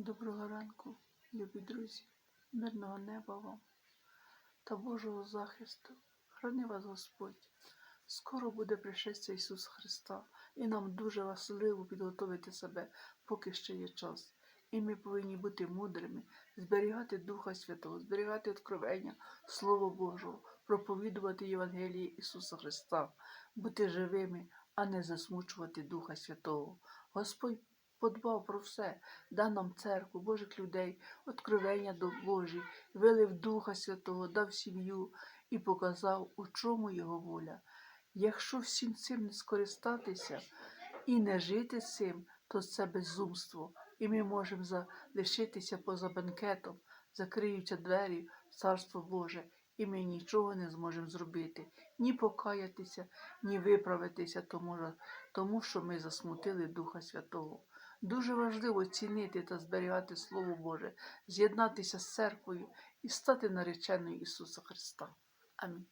Доброго ранку, любі друзі, мирного неба вам та Божого захисту. Храни вас Господь. Скоро буде пришестя Ісуса Христа, і нам дуже важливо підготовити себе, поки ще є час. І ми повинні бути мудрими, зберігати Духа Святого, зберігати откровення, Слово Божого, проповідувати Євангеліє Ісуса Христа, бути живими, а не засмучувати Духа Святого. Господь подбав про все, дав нам церкву, Божих людей, откровення до Божі, вилив Духа Святого, дав сім'ю і показав, у чому його воля. Якщо всім цим не скористатися і не жити цим, то це безумство, і ми можемо залишитися поза бенкетом, закриються двері в Царство Боже, і ми нічого не зможемо зробити, ні покаятися, ні виправитися, тому, що ми засмутили Духа Святого. Дуже важливо цінити та зберігати Слово Боже, з'єднатися з церквою і стати нареченою Ісуса Христа. Амінь.